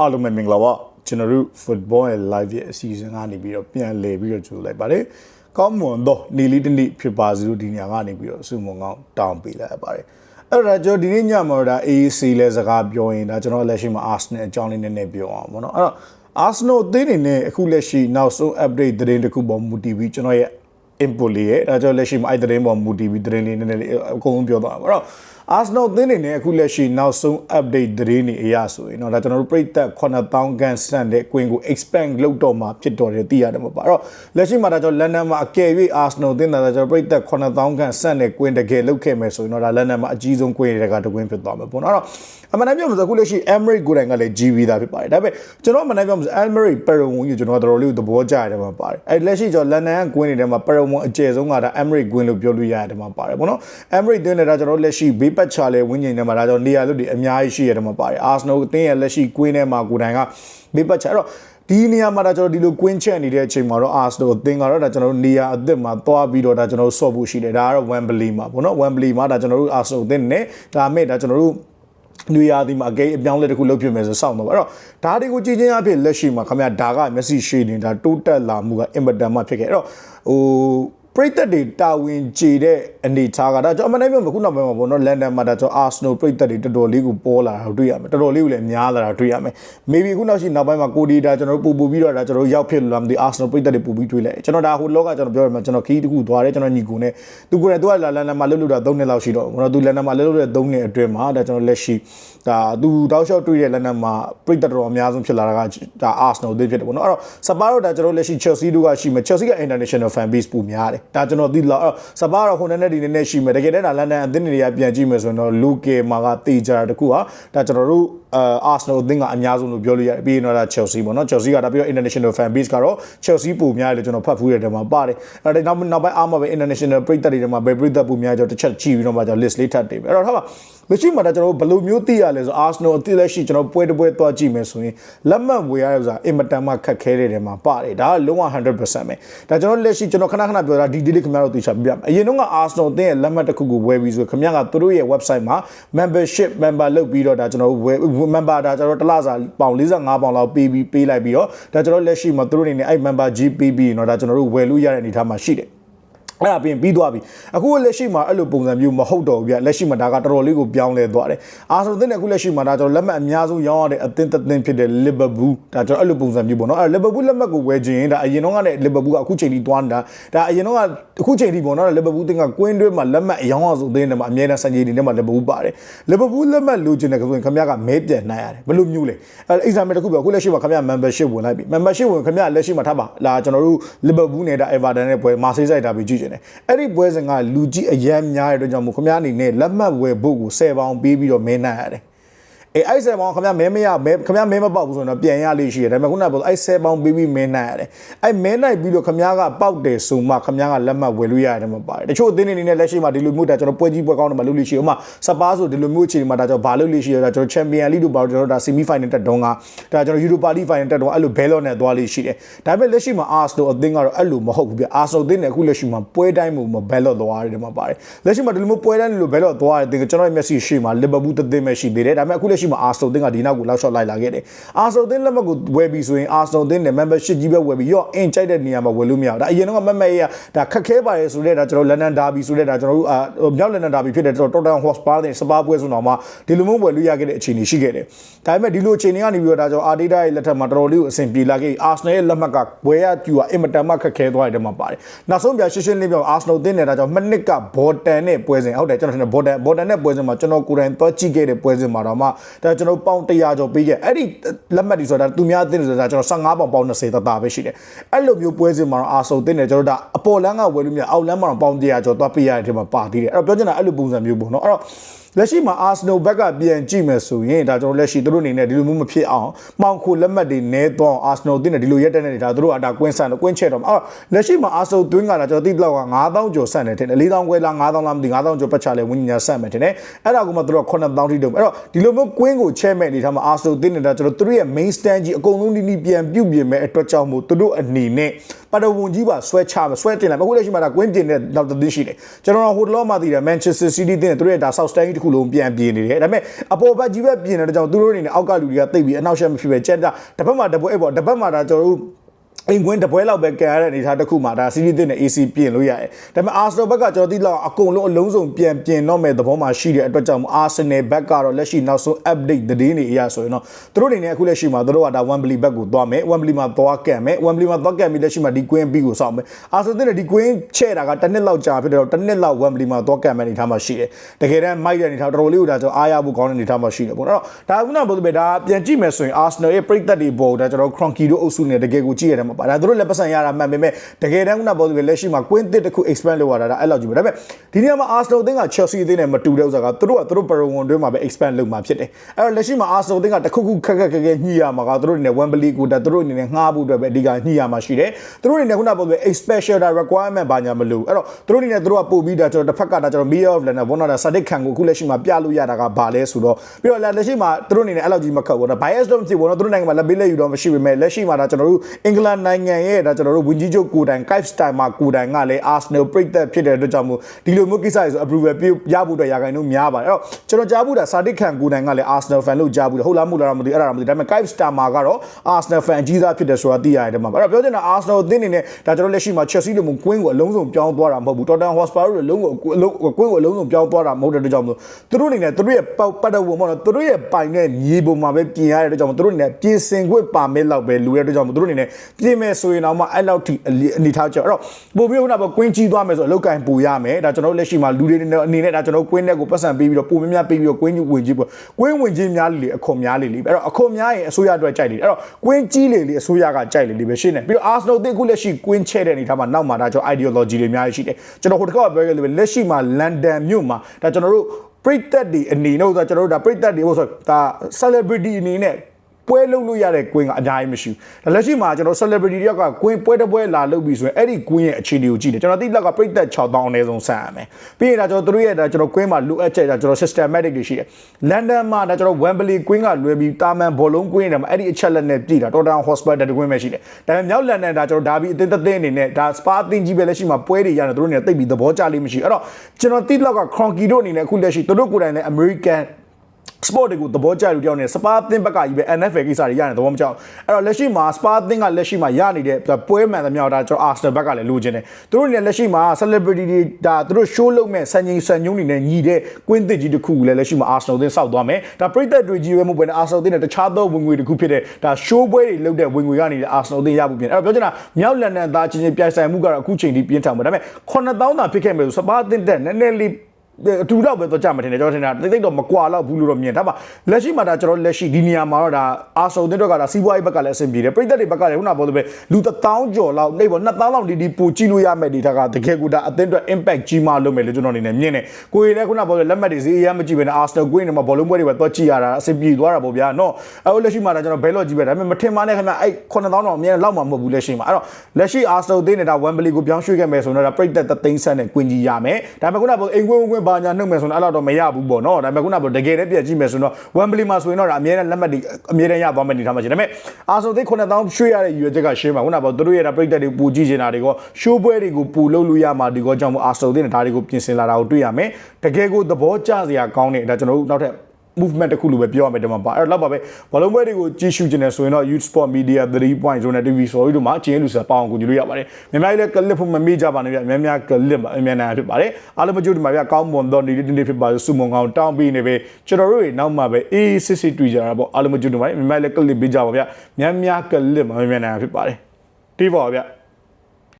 အားလုံးပဲမင်္ဂလာပါကျွန်တော်တို့ football and live ရဲ့အစီအစဉ်ကနေပြီးတော့ပြန်လည်ပြီးတော့ကြိုလိုက်ပါတယ်ကောင်းမွန်တော့နေလေးတစ်နေ့ဖြစ်ပါစေလို့ဒီညကနေပြီးတော့ဆုမွန်ကောင်းတောင်းပေးလိုက်ပါတယ်အဲ့ဒါကျွန်တော်ဒီနေ့ညမှာတော့ဒါ AAC လဲစကားပြောရင်ဒါကျွန်တော်လက်ရှိမှာ Arsenal အကြောင်းလေးနည်းနည်းပြောအောင်ပေါ့နော်အဲ့တော့ Arsenal အသင်းနေနဲ့အခုလက်ရှိနောက်ဆုံး update သတင်းတစ်ခုပေါ်မူတည်ပြီးကျွန်တော်ရဲ့ input လေးရဲ့အဲဒါကြောင့်လက်ရှိမှာအဲ့သတင်းပေါ်မူတည်ပြီးသတင်းလေးနည်းနည်းလေးအကုန်လုံးပြောသွားပါတော့ Arsenal သင်းနေနဲ့အခုလက်ရှိနောက်ဆုံး update သတင်းတွေအရဆိုရင်တော့ဒါကျွန်တော်တို့ပြည်သက်9000ခန့်စံတဲ့ကွင်းကို expand လုပ်တော့မှာဖြစ်တော်တယ်သိရတယ်မှာပါအဲ့တော့လက်ရှိမှာဒါကျွန်တော် London မှာအကယ်၍ Arsenal သင်းတာကျွန်တော်ပြည်သက်9000ခန့်စံတဲ့ကွင်းတကယ်လုပ်ခဲ့မယ်ဆိုရင်တော့ဒါ London မှာအကြီးဆုံးကွင်းတွေကတကွင်းဖြစ်သွားမှာပေါ့နော်အဲ့တော့အမှန်တမ်းပြောမှဆိုအခုလက်ရှိ Emirates ကိုယ်တိုင်ကလည်း GB သားဖြစ်ပါတယ်ဒါပေမဲ့ကျွန်တော်အမှန်တမ်းပြောမှဆို Emirates ပရဝုံကြီးကျွန်တော်တော်တော်လေးသဘောကျရတယ်မှာပါတယ်အဲ့လက်ရှိကျွန်တော် London ကွင်းတွေထဲမှာပရဝုံအကျယ်ဆုံးကဒါ Emirates ကွင်းလို့ပြောလို့ရတယ်မှာပါတယ်ပေါ့နော် Emirates တွင်းနေတာကျွန်တော်လက်ရှိဘေးပတ်ချလဲဝင်းကျင်ထဲမှာဒါကြောင့်နေရာလွတ်တွေအများကြီးရှိရတယ်မှာပါတယ် Arsenal အသင်းရဲ့လက်ရှိကွင်းထဲမှာကိုယ်တိုင်ကဘေးပတ်ချအဲ့တော့ဒီနေရာမှာဒါကျွန်တော်ဒီလိုကွင်းချက်နေတဲ့အချိန်မှာတော့ Arsenal အသင်းကတော့ဒါကျွန်တော်တို့နေရာအသစ်မှာသွားပြီးတော့ဒါကျွန်တော်တို့ဆော့ဖို့ရှိတယ်ဒါကတော့ Wembley မှာပေါ့နော် Wembley မှာဒါကျွန်တော်တို့ Arsenal အသင်းနဲ့ဒါမဲ့ဒါကျွန်တော်တို့လူရသည်မှာအကိအပြောင်းလဲတစ်ခုလုပ်ဖြစ်မယ်ဆိုစောင့်တော့အဲ့တော့ဒါတွေကိုကြည်ချင်းအဖြစ်လက်ရှိမှာခင်ဗျာဒါကမျက်စိရှိနေတာတိုးတက်လာမှုကအင်မတန်မှဖြစ်ခဲ့အဲ့တော့ဟို ပရိသတ်တွေတာဝန်ကျေတဲ့အနေထားကဒါကျွန်တော်အမှန်တမ်းပြောမှာခုနောက်ပိုင်းမှာပေါ့နော်လန်ဒန်မှာဒါကျွန်တော်အာဆနယ်ပရိသတ်တွေတော်တော်လေးကိုပေါ်လာတာတွေ့ရမယ်တော်တော်လေးကိုလည်းများလာတာတွေ့ရမယ် maybe ခုနောက်ရှိနောက်ပိုင်းမှာကိုဒီဒါကျွန်တော်တို့ပူပူပြီးတော့ဒါကျွန်တော်တို့ရောက်ဖြစ်လာမသိအာဆနယ်ပရိသတ်တွေပူပြီးတွေ့လိုက်ကျွန်တော်ဒါဟိုလောကကျွန်တော်ပြောရမှာကျွန်တော်ခီးတခုသွားတယ်ကျွန်တော်ညီကိုနဲ့သူကိုယ်နဲ့သူကလန်ဒန်မှာလှုပ်လို့တာ3နှစ်လောက်ရှိတော့ကျွန်တော်သူလန်ဒန်မှာလှုပ်လို့တဲ့3နှစ်အတွင်းမှာဒါကျွန်တော်လက်ရှိဒါသူတောက်လျှောက်တွေ့တဲ့လန်ဒန်မှာပရိသတ်တော်အများဆုံးဖြစ်လာတာကဒါအာဆနယ်တွေဖြစ်တယ်ပေါ့နော်အဲ့တော့စပါတော့ဒါကျွန်တော်လက်ရှိ Chelsea တို့ကရှိမယ် Chelsea က international fan base ပူများတယ်ဒါကျွန်တော်သိလောက်အဲ့စပါတော့ဟိုနည်းနည်းဒီနည်းနည်းရှိမယ်တကယ်တမ်းဒါလန်ဒန်အသင်းတွေကပြန်ကြည့်မယ်ဆိုရင်တော့လူကေမာကတေချာတခုဟာဒါကျွန်တော်တို့အာဆနယ်အသင်းကအများဆုံးလို့ပြောလို့ရတယ်ပြီးရင်တော့ဒါ Chelsea ပေါ့နော် Chelsea ကဒါပြီးတော့ international fan base ကတော့ Chelsea ပူများတယ်လို့ကျွန်တော်ဖတ်ဖူးတဲ့တဲမှာပါတယ်အဲ့ဒါနောက်နောက်ပိုင်းအားမှာပဲ international ပြည်သက်တွေထဲမှာဘယ်ပြည်သက်ပူများကျွန်တော်တစ်ချက်ကြည့်ပြီးတော့မှကျွန်တော် list လေးထပ်တင်မယ်အဲ့တော့ထားပါလက်ရှိမှာဒါကျွန်တော်ဘယ်လိုမျိုးသိရလဲဆို Arsenal အသင်းလက်ရှိကျွန်တော်ပွဲတစ်ပွဲသွားကြည့်မယ်ဆိုရင်လက်မှတ်ဝယ်ရရဆိုတာအင်မတန်မှခက်ခဲတဲ့တဲမှာပါတယ်ဒါကလုံးဝ100%ပဲဒါကျွန်တော်လက်ရှိကျွန်တော်ခဏခဏပြောတာဒီဒီလေးခင်ဗျားတို့သိချပြပြမယ်အရင်တော့က Arsenal အသင်းရဲ့လက်မှတ်တစ်ခုကိုဝယ်ပြီးဆိုခင်ဗျားကသူတို့ရဲ့ website မှာ membership member လုပ်ပြီးတော့ဒါကျွန်တော်ဝယ် member ဒါကျွန်တော်တလစာပေါင်45ပေါင်လောက်ပေးပြီးပေးလိုက်ပြီးတော့ဒါကျွန်တော်လက်ရှိမှာသူတို့အနေနဲ့အဲ့ member G ပေးပြီးတော့ဒါကျွန်တော်တို့ဝယ်လို့ရတဲ့အနေအထားမှာရှိတယ် အဲ့ဒါပြင်ပြီးသွားပြီအခုလက်ရှိမှာအဲ့လိုပုံစံမျိုးမဟုတ်တော့ဘူးဗျလက်ရှိမှာဒါကတော်တော်လေးကိုပြောင်းလဲသွားတယ်အာဆယ်တင်တဲ့အခုလက်ရှိမှာဒါကျွန်တော်လက်မှတ်အများဆုံးရောင်းရတဲ့အသင်းတစ်သင်းဖြစ်တဲ့လီဗာပူးဒါကျွန်တော်အဲ့လိုပုံစံမျိုးပေါ့နော်အဲ့လီဗာပူးလက်မှတ်ကိုဝယ်ခြင်းဒါအရင်တော့ကလည်းလီဗာပူးကအခုချိန်ထိသွားနေတာဒါအရင်တော့ကအခုချိန်ထိပေါ့နော်လီဗာပူးတင်ကကွင်းတွဲမှာလက်မှတ်အရောင်းအောင်ဆိုသင်းတယ်မှာအများနဲ့စံကြီးတွေနဲ့မှာလီဗာပူးပါတယ်လီဗာပူးလက်မှတ်လိုချင်တဲ့ဆိုရင်ခင်ဗျားကမဲပြန်နိုင်ရတယ်ဘယ်လိုမျိုးလဲအဲ့ exam တစ်ခုပြောအခုလက်ရှိမှာခင်ဗျား membership ဝင်လိုက်ပြီ membership ဝင်ခင်ဗျားလက်ရှိမှာထားပါလာကျွန်တော်တို့လီဗာပူးနဲ့ဒါ Everton နဲ့ပွဲမာဆေးဆိုင်တာပြီးကြည့်ချင်တယ်အဲ့ဒီပွဲစဉ်ကလူကြီးအရန်များတဲ့အတွက်ကြောင့်မို့ခင်ဗျားအနေနဲ့လက်မှတ်ဝယ်ဖို့ကို10ပေါင်ပေးပြီးတော့မဲနိုင်ရတယ် အေးအဲ့ဆယ်ပေါင်ခင်ဗျားမဲမရမဲခင်ဗျားမဲမပေါက်ဘူးဆိုတော့ပြန်ရလေးရှိရတယ်ဒါပေမဲ့ခုနကပြောအဲ့ဆယ်ပေါင်ပေးပြီးမဲနိုင်ရတယ်အဲ့မဲနိုင်ပြီးတော့ခင်ဗျားကပေါက်တယ်ဆိုမှခင်ဗျားကလက်မှတ်ဝယ်လို့ရတယ်မှာပါတယ်တချို့အသင်းတွေအနေနဲ့လက်ရှိမှာဒီလိုမျိုးဒါကျွန်တော်ပွဲကြီးပွဲကောင်းတယ်မှာလုပ်လို့ရှိရဥမာစပါးဆိုဒီလိုမျိုးအခြေအနေမှာဒါကျွန်တော်ဘာလုပ်လို့ရှိရဒါကျွန်တော်ချန်ပီယံလိတို့ဘာလို့ကျွန်တော်ဒါဆီမီဖိုင်နယ်တက်တုန်းကဒါကျွန်တော်ယူရိုပါလိဖိုင်နယ်တက်တုန်းအဲ့လိုဘဲလော့နဲ့သွားလို့ရှိတယ်ဒါပေမဲ့လက်ရှိမှာအာဆနယ်အသင်းကတော့အဲ့လိုမဟုတ်ဘူးပြအာဆနယ်အသင်းနဲ့အခုလက်ရှိမှာပွဲတိုင်းမှာဘဲလော့သွားရတယ်မှာပါတယ်လက်ရှိမှာဒီလိုမျိုးပွဲတိုင်းလိုဘဲလော့သွားတယ်ကျွန်တော်ရဲ့မျက်စိရှိမှာလီဗာပူးတစ်သင်းပဲရှိသေးတယ်ဒါပေမဲ့အခုလက်ရှိမှာအာဆနယ်အသင်းကဒီနောက်ကိုလောက်ရှော့လိုက်လာခဲ့တယ်အာဆနယ်အသင်းလက်မှတ်ကိုဝယ်ပြီးဆိုရင်အာဆနယ်အသင်းနဲ့ membership ကြီးပဲဝယ်ပြီးရော့အင်ကြိုက်တဲ့နေရာမှာဝယ်လို့မရဘူးဒါအရင်တော့မမက်ရဒါခက်ခဲပါတယ်ဆိုတဲ့ဒါကျွန်တော်လန်ဒန်ဒါဘီဆိုတဲ့ဒါကျွန်တော်တို့အာမြောက်လန်ဒန်ဒါဘီဖြစ်တဲ့တော်တော်ဟော့စပါတဲ့စပါပွဲဆိုတော့မှဒီလိုမျိုးဝယ်လို့ရခဲ့တဲ့အခြေအနေရှိခဲ့တယ်ဒါပေမဲ့ဒီလိုအခြေအနေကနေပြီးတော့ဒါကျွန်တော်အာဒေတာရဲ့လက်ထက်မှာတော်တော်လေးကိုအဆင်ပြေလာခဲ့အာဆနယ်ရဲ့လက်မှတ်ကဝယ်ရကျူကအင်မတန်မှခက်ခဲသွားတယ်မှာပါတယ်နောက်ဆုံးပြရှင်းရှင်းလေးပြောအာဆနယ်တင်းနေတာကြောင့်မနစ်ကဘော်တန်နဲ့ပွဲစဉ်ဟုတ်တယ်ကျွန်တော်ထင်တယ်ဘော်တန်ဘော်တန်နဲ့ပွဲစဉ်မှာကျွန်တော်ကိုယ်တိုင်သွားကြည့်ခဲ့တဲ့ပွဲစဉ်မှာတော့မှဒါကျွန်တော်ပေါင်100ကျော်ပေးခဲ့အဲ့ဒီလက်မှတ်တွေဆိုတာသူများအသင်းတွေဆိုတာကျွန်တော်15ပေါင်ပေါင်20တသားပဲရှိတယ်အဲ့လိုမျိုးပွဲစဉ်မှာတော့အာဆယ်တင်းတယ်ကျွန်တော်ဒါအပေါ်လန်းကဝယ်လို့မြအောက်လန်းမှာတော့ပေါင်100ကျော်သွားပေးရတဲ့ထဲမှာပါသေးတယ်အဲ့တော့ပြောချင်တာအဲ့လိုပုံစံမျိုးပေါ့နော်အဲ့တော့လက်ရှိမှာ Arsenal ဘက်ကပြန်ကြည့်မယ်ဆိုရင်ဒါကျွန်တော်လက်ရှိသူတို့အနေနဲ့ဒီလိုမျိုးမဖြစ်အောင်မှောင်ခိုလက်မှတ်တွေနဲတော့ Arsenal တင်းတယ်ဒီလိုရက်တဲ့နေတာသူတို့အတာကွင်းဆန်တော့ကွင်းချက်တော့အဲ့လက်ရှိမှာ Arsenal တွင်းကတာကျွန်တော်သိတော့က9000ကျော်ဆန်တယ်ထင်တယ်4000ခွဲလား9000လားမသိ9000ကျော်ပတ်ချလဲဝင်းညာဆန်မယ်ထင်တယ်အဲ့ဒါကမှသူတို့9000ထိတုံးအဲ့တော့ဒီလိုမျိုးကွင်းကိုချဲမဲ့အနေထားမှာ Arsenal တင်းနေတာကျွန်တော်သူတို့ရဲ့ main stand ကြီးအကုန်လုံးဒီနီပြန်ပြုတ်ပြင်မဲ့အတွက်ကြောင့်မို့သူတို့အနေနဲ့ပါတဝန်ကြီးပါဆွဲချဆွဲတင်လိုက်အခုလက်ရှိမှာဒါကွင်းပြင်တဲ့နောက်တစ်သင်းရှိတယ်ကျွန်တော်ဟိုတလောမှသိတယ် Manchester City တင်သူတို့ရဲ့ဒါ South Stand တစ်ခုလုံးပြန်ပြင်နေတယ်ဒါပေမဲ့အပေါ်ဘက်ကြီးပဲပြင်နေတဲ့ကြောင့်သူတို့အနေနဲ့အောက်ကလူတွေကတိတ်ပြီးအနောက်ရှက်မဖြစ်ပဲကြက်တာတစ်ဖက်မှာတစ်ပွဲပေါ့တစ်ဖက်မှာဒါကျွန်တော်တို့ အိမ်ကွင်းတပွဲလောက်ပဲကန်ရတဲ့အနေအထားတစ်ခုမှာဒါစီးရီးတင်နဲ့ AC ပြင်လို့ရတယ်။ဒါပေမဲ့ Arsenal ဘက်ကကျွန်တော်သိလောက်အကုန်လုံးအလုံးစုံပြန်ပြင်တော့မဲ့သဘောမှာရှိတဲ့အတွက်ကြောင့် Arsenal ဘက်ကတော့လက်ရှိနောက်ဆုံး update သတင်းတွေအရဆိုရင်တော့သူတို့အနေနဲ့အခုလက်ရှိမှာသူတို့ကဒါ Wembley ဘက်ကိုသွားမယ်။ Wembley မှာသွားကန်မယ်။ Wembley မှာသွားကန်ပြီးလက်ရှိမှာဒီ Queen B ကိုစောင့်မယ်။ Arsenal တဲ့ဒီ Queen ချဲ့တာကတစ်နှစ်လောက်ကြာဖြစ်တော့တစ်နှစ်လောက် Wembley မှာသွားကန်မယ်အနေထားမှာရှိတယ်။တကယ်တမ်းမိုက်တဲ့အနေထားတော်တော်လေးကိုဒါကျွန်တော်အားရဖို့ကောင်းတဲ့အနေထားမှာရှိတယ်ပေါ့နော်။ဒါကခုနကပြောသလိုပဲဒါပြန်ကြည့်မယ်ဆိုရင် Arsenal ရဲ့ပြိသက်တွေပေါ်ဒါကျွန်တော် Cronky တို့အုပ်စုနဲ့တကယ်ကိုကြည့်ရတယ်မှာပါ။ဒါသူတို့လည်းပတ်စံရတာမှန်ပေမဲ့တကယ်တမ်းခုနကပြောသလိုပဲလက်ရှိမှာ Queen တစ်တစ်ခု expand လုပ်ရတာဒါအဲ့လောက်ကြီးပဲဒါပေမဲ့ဒီနေရာမှာ Arsenal အသင်းက Chelsea အသင်းနဲ့မတူတဲ့ဥစ္စာကသူတို့ကသူတို့ Paragon တွင်းမှာပဲ expand လုပ်မှာဖြစ်တယ်။အဲ့တော့လက်ရှိမှာ Arsenal အသင်းကတခုခုခက်ခက်ခဲခဲညှိရမှာကသူတို့အနေနဲ့ Wembley ကိုဒါသူတို့အနေနဲ့ငှားဖို့အတွက်ပဲအဓိကညှိရမှာရှိတယ်။သူတို့အနေနဲ့ခုနကပြောသလို a special requirement ဘာညာမလို့အဲ့တော့သူတို့အနေနဲ့သူတို့ကပို့ပြီးဒါကျွန်တော်တစ်ဖက်ကဒါကျွန်တော် Mayor of London ဘောနာဒါ Sadik Khan ကိုအခုလက်ရှိမှာပြလို့ရတာကဘာလဲဆိုတော့ပြီးတော့လက်ရှိမှာသူတို့အနေနဲ့အဲ့လောက်ကြီးမခတ်ဘူးနော် bias တော့မဖြစ်ဘူးနော်သူတို့နိုင်ငံမှာလက်ပေးလက်ယူတော့မရှိပေမဲ့လက်ရှိမှာဒါကျွန်တော်တို့အင်္ဂလန်နိုင်ငံရဲ့ဒါကျွန်တော်တို့ဝင်ကြီးချုပ်ကိုတိုင် Kive Style မှာကိုတိုင်ကလည်း Arsenal ပြိသက်ဖြစ်တဲ့အတွက်ကြောင့်မို့ဒီလိုမျိုးကိစ္စတွေဆို approval ပြုရဖို့အတွက်ရာခိုင်နှုန်းများပါတယ်အဲ့တော့ကျွန်တော်ကြားဘူးဒါ Sadik Khan ကိုတိုင်ကလည်း Arsenal fan လို့ကြားဘူးဟုတ်လားမဟုတ်လားမသိအဲ့ဒါတော့မသိဒါပေမဲ့ Kive Style မှာကတော့ Arsenal fan အကြီးစားဖြစ်တယ်ဆိုတာသိရတယ်မှာအဲ့တော့ပြောချင်တာ Arsenal အသင်းအနေနဲ့ဒါကျွန်တော်လက်ရှိမှာ Chelsea လိုမျိုးကွင်းကိုအလုံးစုံပြောင်းသွားတာမဟုတ်ဘူး Tottenham Hotspur တို့လုံးကိုအလုံးကွင်းကိုအလုံးစုံပြောင်းသွားတာမဟုတ်တဲ့အတွက်ကြောင့်မို့သူတို့အနေနဲ့သူတို့ရဲ့ပတ်သက်ဝင်ပေါ့နော်သူတို့ရဲ့ပိုင်တဲ့မြေပုံမှာပဲပြင်ရတဲ့အတွက်ကြောင့်မို့သူတို့အနေနဲ့ပြင်ဆင်ခွင့်ပါမယ်လောက်ပဲလူရတဲ့အတွက်ကြောင့်မို့သူတို့အနေနဲ့ပြင်မယ်ဆိုရင်တော့မှအဲ့လောက်ထိအနေထားကြောက်အဲ့တော့ပို့ပြီးတော့ကွင်းကြီးသွားမယ်ဆိုအလောက်ကန်ပူရမယ်ဒါကျွန်တော်လက်ရှိမှာလူတွေအနေနဲ့ဒါကျွန်တော်ကွင်းတဲ့ကိုပတ်စံပေးပြီးတော့ပုံများများပေးပြီးတော့ကွင်းဝင်ကြီးပေါ့ကွင်းဝင်ကြီးများလေအခွန်များလေလေအဲ့တော့အခွန်များရင်အစိုးရအတွက်ကြိုက်လေအဲ့တော့ကွင်းကြီးလေလေအစိုးရကကြိုက်လေလေပဲရှင်းတယ်ပြီးတော့ Arsenal အသင်းခုလက်ရှိကွင်းချဲတဲ့အနေထားမှာနောက်မှာဒါကျွန်တော် ideology တွေအများကြီးရှိတယ်ကျွန်တော်ဟိုတစ်ခါကပြောခဲ့လို့လက်ရှိမှာ London မြို့မှာဒါကျွန်တော်တို့ပရိသတ်တွေအနေနဲ့ဆိုကျွန်တော်တို့ဒါပရိသတ်တွေဟိုဆိုဒါ celebrity အနေနဲ့ ပွဲလုပ်လို့ရတဲ့ကွင်းကအများကြီးမရှိဘူးဒါလက်ရှိမှာကျွန်တော် celebrity တယောက်ကကွင်းပွဲတစ်ပွဲလာလုပ်ပြီးဆိုရင်အဲ့ဒီကွင်းရဲ့အခြေအနေကိုကြည့်တယ်ကျွန်တော်သိလောက်ကပြိသက်6000အနည်းဆုံးဆန်ရမယ်ပြီးရင်ဒါကျွန်တော်တို့ရဲ့ဒါကျွန်တော်ကွင်းမှာလိုအပ်ချက်ဒါကျွန်တော် systematic တွေရှိတယ် London မှာဒါကျွန်တော် Wembley ကွင်းကလွယ်ပြီးတာမန်ဘောလုံးကွင်းတွေမှာအဲ့ဒီအချက်လက်နဲ့ပြည်တာ Tottenham Hotspur တကွင်းပဲရှိတယ်ဒါပေမဲ့မြောက်လန်ဒန်ဒါကျွန်တော်ဒါဘီအသင်းသက်သက်အနေနဲ့ဒါ Spa အသင်းကြီးပဲလက်ရှိမှာပွဲတွေရတယ်တို့အနေနဲ့တိတ်ပြီးသဘောကျလိမ့်မရှိအဲ့တော့ကျွန်တော်သိလောက်က Cronky တို့အနေနဲ့အခုလက်ရှိတို့ကိုယ်တိုင်လည်း American sport တွေကိုသဘောကျလူတယောက်နဲ့ spa အသင်းဘက်ကကြီးပဲ NFL ကိစ္စတွေရနေသဘောမကျအောင်အဲ့တော့လက်ရှိမှာ spa အသင်းကလက်ရှိမှာရနေတဲ့ပွဲမှန်သမျှဒါကျွန်တော် Arsenal ဘက်ကလည်းလိုချင်တယ်သူတို့လည်းလက်ရှိမှာ celebrity တွေဒါသူတို့ show လုပ်မဲ့စံချိန်စံညုံတွေနဲ့ညီတဲ့ကွင်းသစ်ကြီးတစ်ခုကိုလည်းလက်ရှိမှာ Arsenal အသင်းစောက်သွားမယ်ဒါပရိသတ်တွေကြီးပဲမဟုတ်ဘဲနဲ့ Arsenal အသင်းနဲ့တခြားသောဝင်ငွေတစ်ခုဖြစ်တဲ့ဒါ show ပွဲတွေလုပ်တဲ့ဝင်ငွေကနေ Arsenal အသင်းရဖို့ပြင်အဲ့တော့ပြောချင်တာမြောက်လန်ဒန်သားချင်းချင်းပြိုင်ဆိုင်မှုကတော့အခုချိန်ထိပြင်းထန်မှာဒါပေမဲ့9000တာဖြစ်ခဲ့မယ်ဆို spa အသင်းတက်နည်းနည်းလေး အတူတော့ပဲတော့ကြမှာတင်တယ်ကျွန်တော်ထင်တာတိတ်တိတ်တော့မကွာတော့ဘူးလို့တော့မြင်ဒါပါလက်ရှိမှာဒါကျွန်တော်လက်ရှိဒီနေရာမှာတော့ဒါအာဆုံတဲ့တော့ကဒါစီးပွားရေးဘက်ကလည်းအဆင်ပြေတယ်ပြည်သက်တွေဘက်ကလည်းခုနပြောသလိုပဲလူ1000ကျော်လောက်နေပေါ့2000လောက်ဒီဒီပိုကြည့်လို့ရမယ့်ဒီထက်ကတကယ်ကူဒါအသင်းအတွက် impact ကြီးမားလို့မယ်လို့ကျွန်တော်အနေနဲ့မြင်တယ်ကိုရီလည်းခုနပြောသလိုလက်မှတ်တွေဈေးအရမ်းမကြည့်ပဲနဲ့ Arsenal Queen တွေမှာဘောလုံးပွဲတွေပဲတော့ကြည့်ရတာအဆင်ပြေသွားတာပေါ့ဗျာနော်အဲ့လက်ရှိမှာဒါကျွန်တော်ဘဲလော့ကြည့်ပဲဒါပေမဲ့မထင်ပါနဲ့ခင်ဗျအဲ့9000တော့အမြဲလောက်မှာမဟုတ်ဘူးလက်ရှိမှာအဲ့တော့လက်ရှိ Arsenal သေးနေတာ Wembley ကိုပြောင်းရွှေ့ခဲ့မယ်ဆိုတော့ဒါပြည်သက်သိန်းဆက်နဲ့ Queen ကြီးရမယ်ဒါပေမဲ့ခုနပြောအိမ်ကွင်းကွင်းဘာညာနှုတ်မယ်ဆိုတော့တော့မရဘူးပေါ့နော်ဒါပေမဲ့ခုနကတကယ်တည်းပြည့်ကြည့်မယ်ဆိုတော့ Wembley မှာဆိုရင်တော့ဒါအများနဲ့လက်မှတ်တွေအများနဲ့ရသွားမယ်နေထားမှာရှိတယ်ဒါပေမဲ့အာဆိုသိ9000ရွှေ့ရတဲ့ရွေချက်ကရှင်းပါခုနကပြောသူတို့ရဲ့ဒါပြိတက်တွေပူကြည့်နေတာတွေကရှိုးပွဲတွေကိုပူလုပ်လို့ရမှာဒီကောကြောင့်မို့အာဆိုသိနဲ့ဒါတွေကိုပြင်ဆင်လာတာကိုတွေ့ရမယ်တကယ်ကိုသဘောကျစရာကောင်းတဲ့ဒါကျွန်တော်တို့နောက်ထပ် movement တစ်ခုလိုပဲပြောရမယ်ဒီမှာပါအဲ့တော့လောက်ပါပဲဘောလုံးပွဲတွေကိုကြည့်ရှုခြင်းနဲ့ဆိုရင်တော့ Youth Sport Media 3.0နဲ့ TV ဆိုပြီးတော့မှအချင်းလူစားပေါအောင်ကူညီလို့ရပါတယ်မြန်မာပြည်လည်း clip ဖို့မမေ့ကြပါနဲ့ဗျမြန်မာများ clip အမြန်နိုင်ဖြစ်ပါတယ်အားလုံးမကြိုးဒီမှာဗျကောင်းမွန်သောနေ့နေ့ဖြစ်ပါစုမုံကောင်တောင်းပြီးနေပဲကျွန်တော်တို့တွေနောက်မှပဲအေးစစ်စစ်တွေ့ကြတာပေါ့အားလုံးမကြိုးဒီမှာမြန်မာလည်း clip ပေးကြပါဗျမြန်မာများ clip အမြန်နိုင်ဖြစ်ပါတယ်တီးပါဗျ